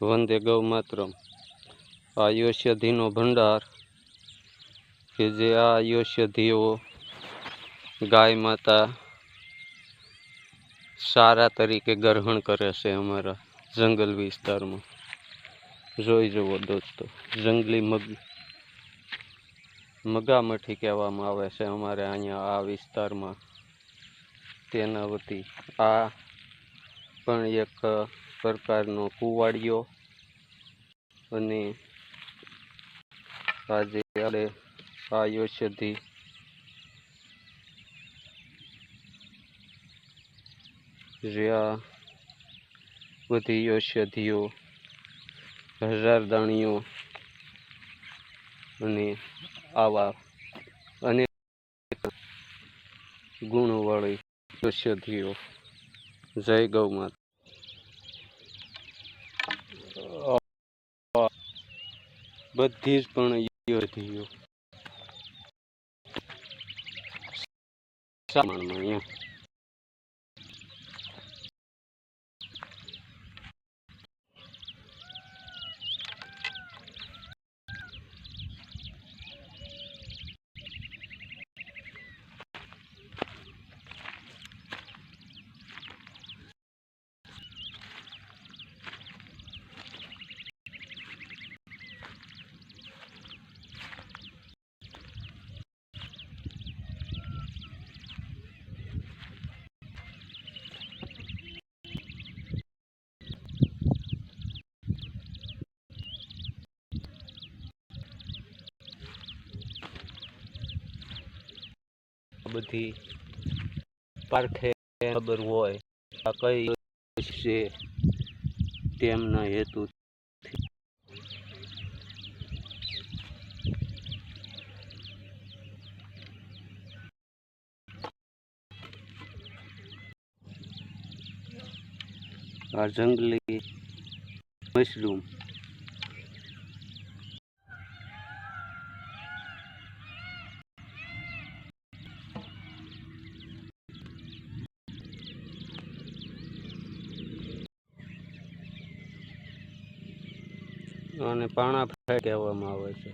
વંદે ગૌ માતરમ આ ઔષધિનો ભંડાર. કે જે આ ઔષધિઓ ગાય માતા સારા તરીકે ગ્રહણ કરે છે અમારા જંગલ વિસ્તારમાં. જોઈ જુઓ દોસ્તો, જંગલી મગ, મગામઠી કહેવામાં આવે છે અમારે અહીંયા આ વિસ્તારમાં. તેના વતી આ પણ એક પ્રકારનો કુવાડિયો અને આજે આપણે આ ઔષધિ જે આ બધી ઔષધિઓ હજારદાણીઓ અને આવા અનેક ગુણવાળી ઔષધિઓ. જય ગૌ માતા. બધી જ પણ સામાનમાં અહીંયા? બધી પારખે ખબર હોય કઈ છે તેમના હેતુ આ જંગલી મશરૂમ અને પાણા ફ્રાય કહેવામાં આવે છે.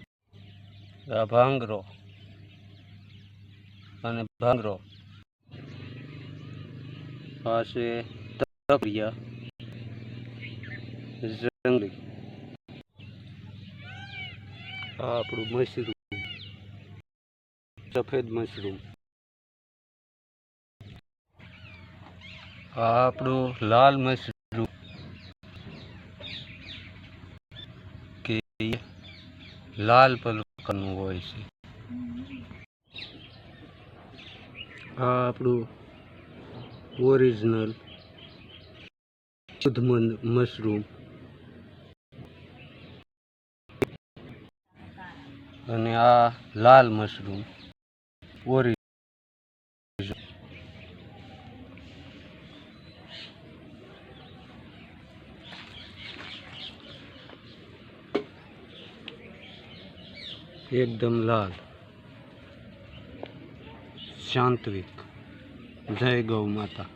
આ ભાંગરો અને ભાંગરો આ છે જંગલી. આ આપણું મશરૂમ. સફેદ મશરૂમ. આ આપણું લાલ મશરૂમ કે ઈ લાલ પ્રકારનું હોય છે. આ આપણું ઓરિજિનલ શુદ્ધમંદ મશરૂમ. અને આ લાલ મશરૂમ ઓરિજિનલ એકદમ લાલ શાંતવિક જય ગૌ માતા